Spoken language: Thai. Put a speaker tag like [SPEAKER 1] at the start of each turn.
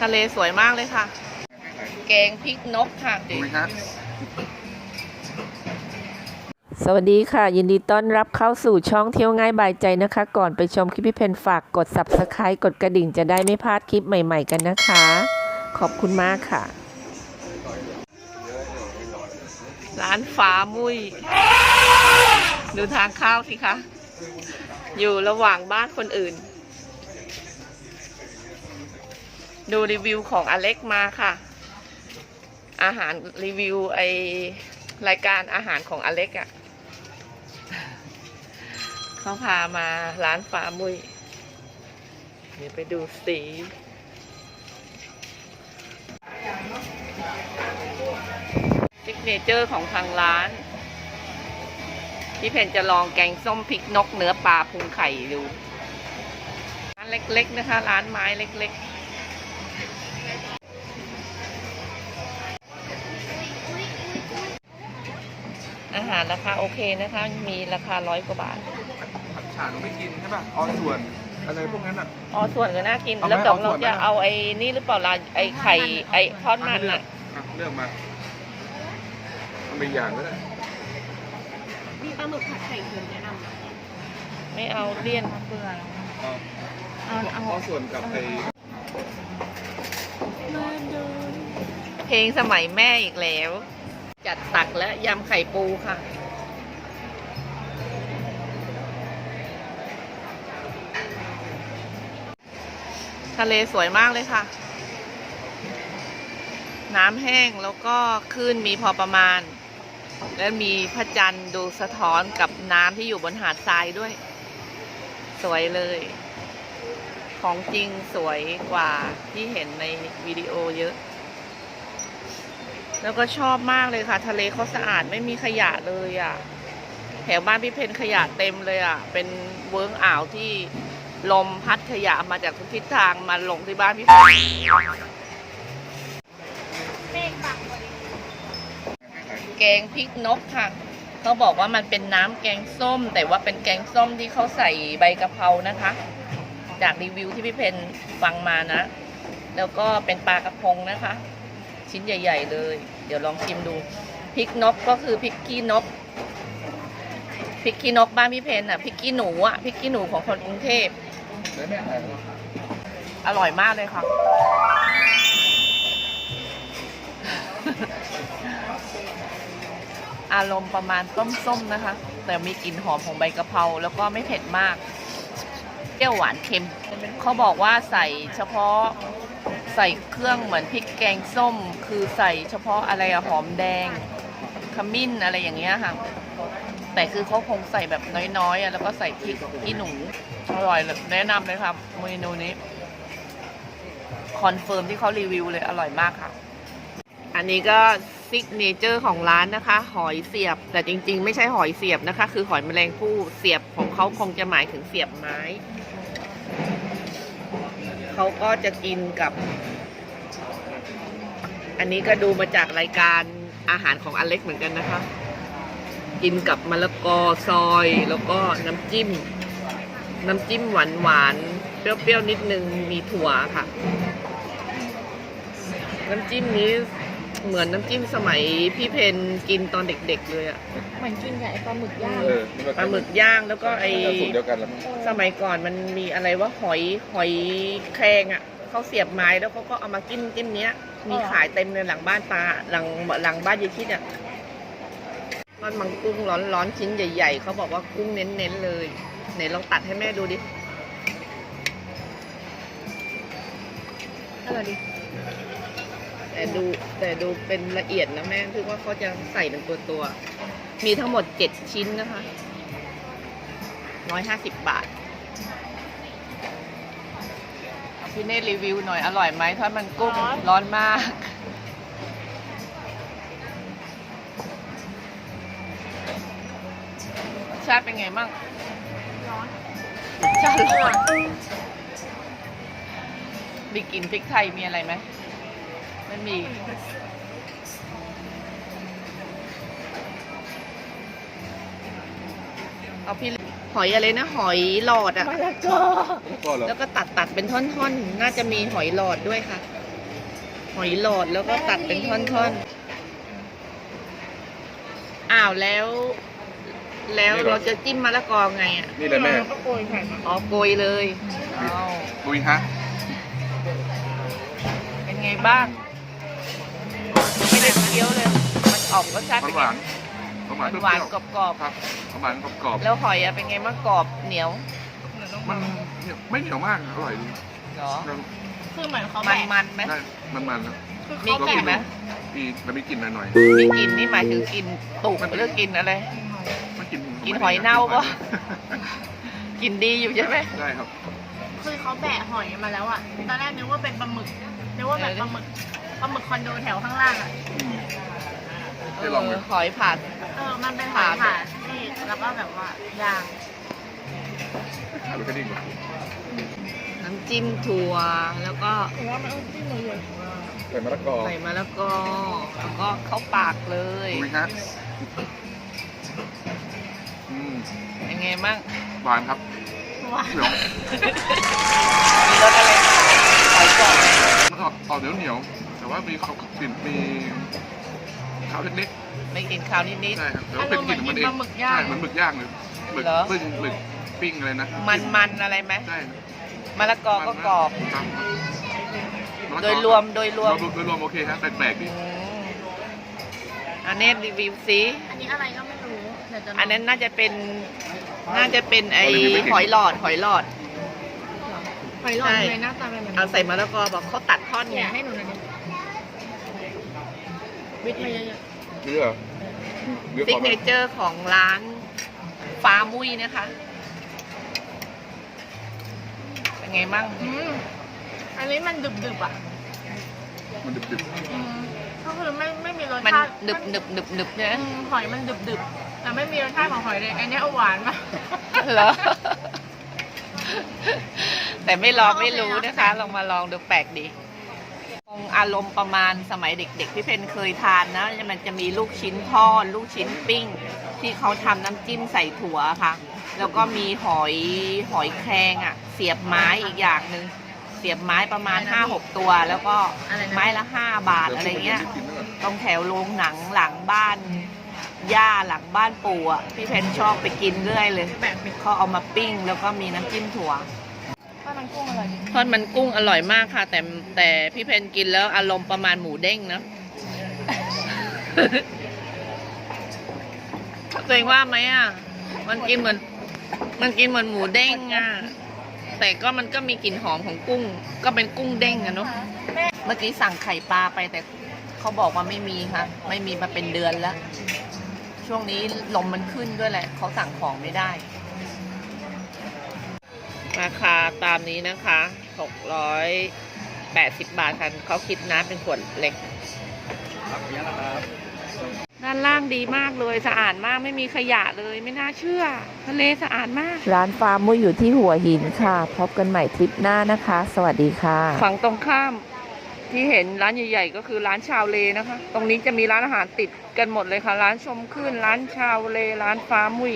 [SPEAKER 1] ทะเลสวยมากเลยค่ะ แกงพริกนกค่ะ
[SPEAKER 2] ถูกไหมฮะ
[SPEAKER 3] สวัสดีค่ะ ยินดีต้อนรับเข้าสู่ช่องเที่ยวง่ายบายใจนะคะ ก่อนไปชมคลิปพี่เพนฝากกด subscribe กดกระดิ่งจะได้ไม่พลาดคลิปใหม่ๆกันนะคะ ขอบคุณมากค่ะ
[SPEAKER 1] ร้านฟ้ามุ้ยดูทางเข้าวสิคะ อยู่ระหว่างบ้านคนอื่น ดูรีวิวของอเล็กมาค่ะ อาหารรีวิวไอรายการอาหารของอเล็กอะ่ะเขาพามาร้านฟ้ามุยเดี๋ยวไปดูสีซิกเนเจอร์ของทางร้าน พี่เพนจะลองแกงส้มพริกนกเนื้อปลาพุงไข่ดู ร้านเล็กๆนะคะ ร้านไม้เล็กๆ อาหารราคาโอเคนะคะ มีราคาร้อยกว่าบาท
[SPEAKER 2] ผัดฉาหนูไม่กินใช่ป่ะออส่วนอะไรพวกนั้นอะ
[SPEAKER 1] อ๋อส่วนก็น่ากิน
[SPEAKER 2] เอาไหม
[SPEAKER 1] แล้วเดี๋ยว
[SPEAKER 2] เอาส่
[SPEAKER 1] เรา
[SPEAKER 2] วนไหม
[SPEAKER 1] จะเอาไอ้นี่หรือเปล่าล่ะไอ้ไข่ไอ้ทอดมัน
[SPEAKER 2] เลือ
[SPEAKER 1] อะ
[SPEAKER 2] กอะเลือกมาเอาไปอย่างก็ได้
[SPEAKER 4] มีปลาหมึกผัดไข่เค็มแนะนำนะ
[SPEAKER 1] ไม่เอาเลี่ยน
[SPEAKER 4] เบื่อแล้ว
[SPEAKER 2] เอา
[SPEAKER 4] เอาเอา
[SPEAKER 2] เอาส่วนกับไอ้
[SPEAKER 1] เพลงสมัยแม่อีกแล้ว จัดตักและยำไข่ปูค่ะ ทะเลสวยมากเลยค่ะ น้ำแห้งแล้วก็คลื่นมีพอประมาณ และมีพระจันทร์ดูสะท้อนกับน้ำที่อยู่บนหาดทรายด้วย สวยเลย ของจริงสวยกว่าที่เห็นในวิดีโอเยอะ แล้วก็ชอบมากเลยค่ะ ทะเลเขาสะอาดไม่มีขยะเลยอะ่ะ แถวบ้านพี่เพนขยะเต็มเลยอะ่ะ เป็นเวิ้งอ่าวที่ลมพัดขยะมาจากทุกทิศทางมาลงที่บ้านพี่เพน
[SPEAKER 4] เมฆบังพอดี
[SPEAKER 1] แกงพริกนกค่ะ เขาบอกว่ามันเป็นน้ำแกงส้ม แต่ว่าเป็นแกงส้มที่เขาใส่ใบกะเพรานะคะ จากรีวิวที่พี่เพนฟังมานะ แล้วก็เป็นปลากระพงนะคะ ชิ้นใหญ่ ๆ เลย เดี๋ยวลองชิมดูพริกนกก็คือพริกขี้นกพริกขี้นกบ้านพี่เพนอะพริกขี้หนูอะพริกขี้หนูของคนกรุงเทพอร่อยมากเลยค่ะ อารมณ์ประมาณต้มส้มนะคะ แต่มีกลิ่นหอมของใบกะเพราแล้วก็ไม่เผ็ดมากเปรี้ยวหวานเค็มเขาบอกว่าใส่เฉพาะ ใส่เครื่องเหมือนพริกแกงส้ม คือใส่เฉพาะอะไรอะหอมแดงขมิ้นอะไรอย่างเงี้ยค่ะ แต่คือเขาคงใส่แบบน้อยๆอะแล้วก็ใส่พริกขี้หนูอร่อยเลยแนะนำเลยครับเมนูนี้คอนเฟิร์มที่เขารีวิวเลยอร่อยมากค่ะ อันนี้ก็ซิกเนเจอร์ของร้านนะคะ หอยเสียบ แต่จริงๆ ไม่ใช่หอยเสียบนะคะ คือหอยแมลงภู่เสียบของเขาคงจะหมายถึงเสียบไม้ เขาก็จะกินกับ อันนี้ก็ดูมาจากรายการอาหารของอเล็กเหมือนกันนะคะ กินกับมะละกอซอยแล้วก็น้ำจิ้ม น้ำจิ้มหวานหวานเปรี้ยวๆนิดนึงมีถั่วค่ะ น้ำจิ้มนี้ เหมือนน้ำจิ้มสมัยพี่เพนกินตอนเด็กๆเลยอะ
[SPEAKER 4] เหมือนกินกับไอ้ปลาหมึกย่าง
[SPEAKER 2] เออ
[SPEAKER 1] ปลาหมึกย่างแล้วก็ไอ
[SPEAKER 2] สูตรเดียวกันแล้วมั้ง
[SPEAKER 1] สมัยก่อนมันมีอะไรว่าหอยหอยแครงอะเขาเสียบไม้แล้วเขาก็เอามาจิ้มจิ้มเนี้ย มีขายเต็มในหลังบ้านปลาหลังหลังบ้านยายชิดอะทอดมังกุ้งร้อนๆชิ้นใหญ่ๆเขาบอกว่ากุ้งเน้นๆเลยไหนลองตัดให้แม่ดูดิ
[SPEAKER 4] อร่อยดี
[SPEAKER 1] แต่ดูแต่ดูเป็นละเอียดนะแม่คือว่าเขาจะใส่เป็นตัวตัวๆมีทั้งหมดเจ็ดชิ้นนะคะร้อยห้าสิบบาทพี่เน่รีวิวหน่อยอร่อยไหมทอดมันกุ้งร้อนมาก รสชาติเป็นไงมั่ง
[SPEAKER 4] ร้อน
[SPEAKER 1] รสชาติร้อนมีกลิ่นพริกไทยมีอะไรไหม ไม่มีเอาพี่หอยอะไรนะ หอยหลอดอะ
[SPEAKER 4] มะละกอ
[SPEAKER 2] แล้วก็เหรอ
[SPEAKER 1] แล้วก็ตัดตัดเป็นท่อนๆ น่าจะมีหอยหลอดด้วยค่ะ หอยหลอดแล้วก็ตัดเป็นท่อนๆอ้าวแล้ว แล้วเราจะจิ้มมะละกอไงอะ
[SPEAKER 2] นี่เลยแม่
[SPEAKER 4] ก็โกยไข่มา
[SPEAKER 1] อ๋อโกยเลยอ้าว
[SPEAKER 2] ลุยฮะ
[SPEAKER 1] เป็นไงบ้างไม่ได้ เคี้ยวเลย มันออกรสชาติ
[SPEAKER 2] ห
[SPEAKER 1] เป็น
[SPEAKER 2] วาน
[SPEAKER 1] ไง
[SPEAKER 2] หวานหวาน
[SPEAKER 1] หวาน
[SPEAKER 2] เปรี้ยว
[SPEAKER 1] กรอบ
[SPEAKER 2] ๆครับหวานกรอบ
[SPEAKER 1] ๆแล้วหอยอะเป็นไงบ้างกรอบเหนียว
[SPEAKER 2] ๆมันเนี่ยไม่เหนียวมากอร่อยดี
[SPEAKER 1] เหรอ
[SPEAKER 4] คือเหมือนเขา
[SPEAKER 1] มัน
[SPEAKER 4] แบะ
[SPEAKER 1] มันๆไหม
[SPEAKER 2] ได้มันๆแล้ว
[SPEAKER 4] คือ
[SPEAKER 1] มี
[SPEAKER 4] เขา
[SPEAKER 1] กลิ่น
[SPEAKER 4] แบะ
[SPEAKER 1] ไหม
[SPEAKER 2] มีแล้วมีกลิ่นหน่อย
[SPEAKER 1] มีกลิ่นนี่หมายถึงกลิ่นตุกหรือกลิ่นอะไร
[SPEAKER 2] ๆมันกลิ่น
[SPEAKER 1] กลิ่นหอยเน่าปะ กลิ่นดีอยู่ใช่ไหม
[SPEAKER 2] ได้ครับ
[SPEAKER 4] คือเขาแบะหอยมาแล้วอะตอนแรกนึกว่าเป็นปลาหมึกนึกว่าแบบปลาหมึก ปลาหมึกคอนโดแถวข้างล่างอะ
[SPEAKER 2] อืม
[SPEAKER 1] เอ
[SPEAKER 2] ได้ลองไหม
[SPEAKER 1] อหอยผัด
[SPEAKER 4] เออมันเป็นหอยผ่าที่แล้วก็แบบว่าย่าง
[SPEAKER 2] หรือแค่นี้ก่อน
[SPEAKER 1] น้ำจิ้มถั่ว แล้วก็
[SPEAKER 4] ถือว่ามันต้องจิ้มเลย
[SPEAKER 2] ใส่มะละกอ
[SPEAKER 1] ใส่มะละกอ แล้วก็เข้าปากเลย
[SPEAKER 2] ลุยฮะอืม
[SPEAKER 1] เป็นไงบ้าง
[SPEAKER 2] หวานครับ
[SPEAKER 4] ว่า
[SPEAKER 2] เหนียว เหนียวเหนียวๆแต่ว่ามีเขากลิ่นมีขาวเล็ก
[SPEAKER 1] ไม่กลิ่นคาวนิ
[SPEAKER 2] ๆ
[SPEAKER 1] ด
[SPEAKER 2] ใช่ครับแต่ว่าเป็นกลิ่นของมันเอง
[SPEAKER 4] อารมณ์เหมือนกินปลาหมึกย่าง
[SPEAKER 2] ใช่เหมือนหมึกย่างเลยหมึก
[SPEAKER 1] เหรอ
[SPEAKER 2] ปิ้งหมึกปิ้งอะไรนะ
[SPEAKER 1] ๆ มันๆอะไรไหม
[SPEAKER 2] ใช่
[SPEAKER 1] มะละกอก็กรอบ
[SPEAKER 2] ครับมะละกอ
[SPEAKER 1] โดยรวมโดยรวม
[SPEAKER 2] โดยรวมโอเคฮะแปลกๆดี
[SPEAKER 1] อืมอันนี้รีวิวซิ
[SPEAKER 4] อันนี้อะไรก็ไม่รู้เดี๋ยวจะลง
[SPEAKER 1] อันนั้นน่าจะเป็น น่าจะเป็นไอหอยหลอดหอยหลอด
[SPEAKER 4] หอยหลอด
[SPEAKER 1] ใช่
[SPEAKER 4] เลยหน้าตาเป็นแบบ
[SPEAKER 1] เอาใส่มะละกอบอกเขาตัดท่อน
[SPEAKER 4] เนี่
[SPEAKER 1] ไง
[SPEAKER 4] ยให้หนูหน่อยดิวิทย์มาเยอะ
[SPEAKER 2] เนื้อเนื้อ
[SPEAKER 1] ซิ
[SPEAKER 2] ข
[SPEAKER 1] ก
[SPEAKER 2] อง
[SPEAKER 1] เนเจอร์ของร้านฟ้ามุ้ยนะคะ เป็นไงมั่ง
[SPEAKER 4] ๆอืมอันนี้มันดึบๆอะ
[SPEAKER 2] มันดึบ
[SPEAKER 4] อืมก็คือไม่ไม่มีรส
[SPEAKER 1] มัน
[SPEAKER 4] ชาติ
[SPEAKER 1] หนึบหนึบหนึบหนึบเนี่ย
[SPEAKER 4] อืมหอยมันดึบๆแต่ไม่มีรสชาติของหอยเลย อันนี้เอาหวานมาก
[SPEAKER 1] เหรอ แต่ไม่ลองไม่รู้นะคะ ลองมาลองดูแปลกดีคงอารมณ์ประมาณสมัยเด็กๆที่เพนเคยทานนะ มันจะมีลูกชิ้นทอดลูกชิ้นปิ้ง ที่เขาทำน้ำจิ้มใส่ถั่วค่ะ แล้วก็มีหอยหอยแครงอะ เสียบไม้อีกอย่างหนึ่งเสียบไม้ประมาณ5-6ตัว แล้วก็
[SPEAKER 4] อะไรนะ
[SPEAKER 1] ไม้ละ5บาท
[SPEAKER 2] ๆ
[SPEAKER 1] อะไรเงี้ย
[SPEAKER 2] ดี๋วผมจกินแล้ว
[SPEAKER 1] ตรงแถวโรงหนังหลังบ้านย่าหลังบ้านปู่อะพี่เพนชอบไปกินเรื่อยเลย
[SPEAKER 4] แบบเป็น
[SPEAKER 1] เขาเอามาปิ้ง แล้วก็มีน้ำจิ้มถั่ว
[SPEAKER 4] ข้าว มันกุ้งอร่อยดี
[SPEAKER 1] ทอดมันกุ้งอร่อยมากค่ะ แต่แต่พี่เพนกินแล้วอารมณ์ประมาณหมูเด้งนะ ตัวเองว่าไหมอะ มันกินเหมือน มันกินเหมือนหมูเด้งอะ แต่ก็มันก็มีกลิ่นหอมของกุ้ง ก็เป็นกุ้งเด้งอะเนาะ เมื่อกี้สั่งไข่ปลาไปแต่เขาบอกว่าไม่มีค่ะ ไม่มีมาเป็นเดือนแล้ว ช่วงนี้ลมมันขึ้นด้วยแหละ เขาสั่งของไม่ได้ ราคาตามนี้นะคะ680บาทค่ะเขาคิดน้ำเป็นขวดเล็กด้านล่างดีมากเลยสะอาดมากไม่มีขยะเลยไม่น่าเชื่อ ทะเลสะอาดมาก
[SPEAKER 3] ร้านฟาร์มมุ้ยอยู่ที่หัวหินค่ะ พบกันใหม่คลิปหน้านะคะ สวัสดีค่ะ
[SPEAKER 1] ฝั่งตรงข้ามที่เห็นร้านใหญ่ๆก็คือร้านชาวเลนะคะ ตรงนี้จะมีร้านอาหารติดกันหมดเลยค่ะ ร้านชมขึ้น ร้านชาวเล ร้านฟ้ามุ้ย